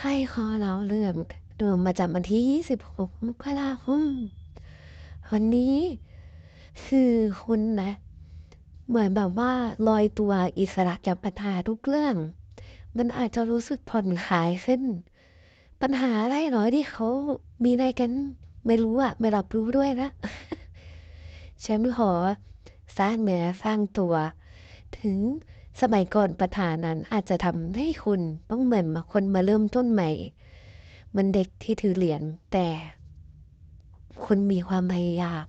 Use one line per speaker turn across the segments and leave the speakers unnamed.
ไพ่ขอเล่าเรื่องรวมมาจากวันที่ 26มกราคมวันนี้คือคุณนะ เหมือนแบบว่าลอยตัวอิสระจากปัญหาทุกเรื่อง มันอาจจะรู้สึกผ่อนคลายขึ้น ปัญหาอะไรหรอที่เขามีอะไรกัน ไม่รู้อะไม่รับรู้ด้วยนะฉันขอสร้างเนื้อสร้างตัว ถึง สมัยก่อนปัญหานั้นอาจจะทำให้คุณต้องเหมือนมาคนมาเริ่มต้นใหม่มันเด็กที่ถือเหรียญแต่คุณมีความพยายาม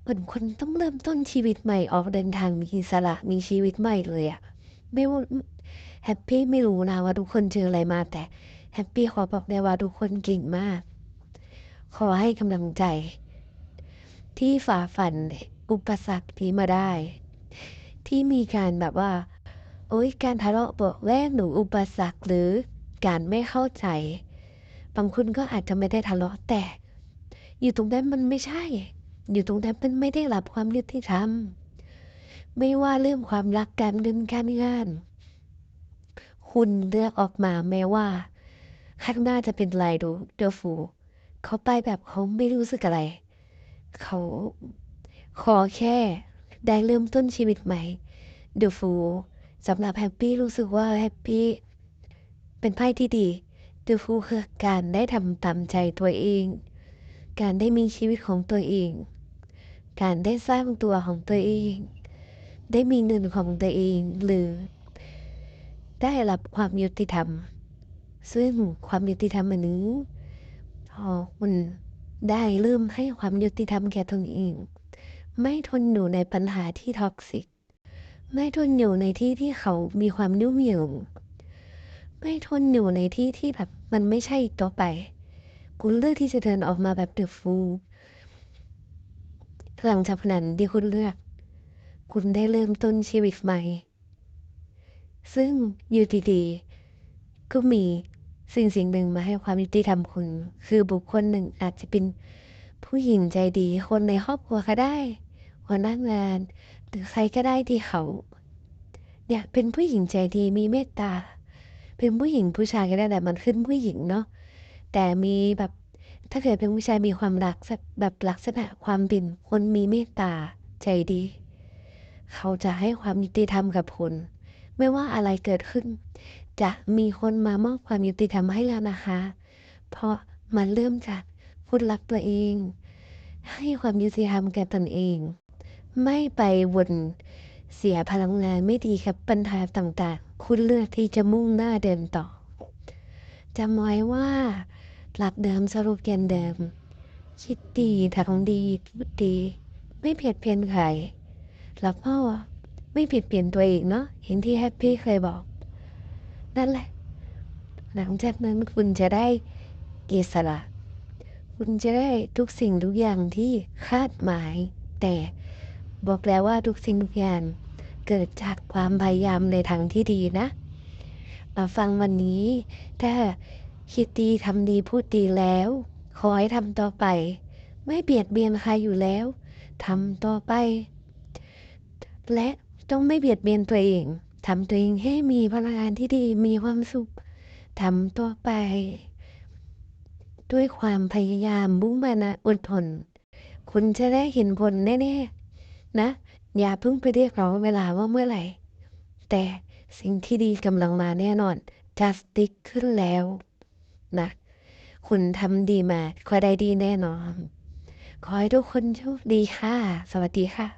เหมือนคนต้องเริ่มต้นชีวิตใหม่ออกเดินทางมีอิสระมีชีวิตใหม่เลยอะไม่ว่าแฮปปี้ไม่รู้นะว่าทุกคนเจออะไรมาแต่แฮปปี้ขอบอกได้ว่าทุกคนเก่งมาก ขอให้กำลังใจ ที่ฝ่าฟันอุปสรรคนี้มาได้ ที่มีการแบบว่า โอ๊ย การทะเลาะเบาะแว้งหรืออุปสรรคหรือการไม่เข้าใจ บางคนก็อาจจะไม่ได้ทะเลาะแต่ อยู่ตรงนั้นมันไม่ใช่ อยู่ตรงนั้นมันไม่ได้รับความยุติธรรม ไม่ว่าเรื่องความรักการเงินการงาน คุณเลือกออกมาแม้ว่า ข้างหน้าจะเป็นไรดูเดอฟูเขาไปแบบเขาไม่รู้สึกอะไร เขาขอแค่ ได้เริ่มต้นชีวิตใหม่เดอะฟูสำหรับแฮปปี้รู้สึกว่าแฮปปี้เป็นไพ่ที่ดีเดอะฟูคือการได้ทำตามใจตัวเอง การได้มีชีวิตของตัวเอง การได้สร้างตัวของตัวเอง ได้มีเงินของตัวเองหรือ ได้รับความยุติธรรม ซึ่งความยุติธรรมอันนี้พอคุณได้เริ่มให้ความยุติธรรมแก่ตนเอง ไม่ทนอยู่ในปัญหาที่ท็อกซิก ไม่ทนอยู่ในที่ที่เขามีความยุ่งเหยิงไม่ทนอยู่ในที่ที่แบบมันไม่ใช่อีกต่อไปคุณเลือกที่จะเดินออกมาแบบเดอะฟูหลังจากนั้นที่คุณเลือก คุณได้เริ่มต้นชีวิตใหม่ ซึ่งอยู่ดีๆก็มีสิ่งสิ่งหนึ่งมาให้ความยุติธรรมคุณ คือบุคคลหนึ่งอาจจะเป็นผู้หญิงใจดีคนในครอบครัวก็ได้ หัวหน้างาน หรือใครก็ได้ที่เขา เนี่ยเป็นผู้หญิงใจดีมีเมตตา เป็นผู้หญิงผู้ชายก็ได้แต่มันขึ้นผู้หญิงเนาะแต่มีแบบถ้าเกิดเป็นผู้ชายมีความรักแบบลักษณะความเป็นคนมีเมตตาใจดี เขาจะให้ความยุติธรรมกับคุณ ไม่ว่าอะไรเกิดขึ้น จะมีคนมามอบความยุติธรรมให้แล้วนะคะ เพราะมันเริ่มจากคุณรักตัวเอง ให้ความยุติธรรมแก่ตนเอง ไม่ไปวนเสียพลังงานไม่ดีกับปัญหาต่างๆ คุณเลือกที่จะมุ่งหน้าเดินต่อจำไว้ว่าหลักเดิมสรุปแกนเดิม คิดดีทำดีพูดดี ไม่เพียดเพียนใครแล้วก็ไม่ผิดเปลี่ยนตัวเองเนาะเห็นที่แฮปปี้เคยบอก นั่นแหละ หลังจากนั้นคุณจะได้อิสระคุณจะได้ทุกสิ่งทุกอย่างที่คาดหมายแต่ บอกแล้วว่าทุกสิ่งทุกอย่างเกิดจากความพยายามในทางที่ดีนะมาฟังวันนี้ ถ้าคิดดีทำดีพูดดีแล้ว ขอให้ทำต่อไป ไม่เบียดเบียนใครอยู่แล้วทำต่อไป และต้องไม่เบียดเบียนตัวเองทำตัวเองให้มีพลังงานที่ดีมีความสุขทำต่อไป ด้วยความพยายามมุ่งมั่นนะอดทน คุณจะได้เห็นผลแน่ๆ นะ อย่าเพิ่งไปเรียกร้องเวลาว่าเมื่อไหร่ แต่สิ่งที่ดีกำลังมาแน่นอนจะสติ๊กขึ้นแล้วนะคุณทำดีมาคอได้ดีแน่นอน ขอให้ทุกคนโชคดีค่ะ สวัสดีค่ะ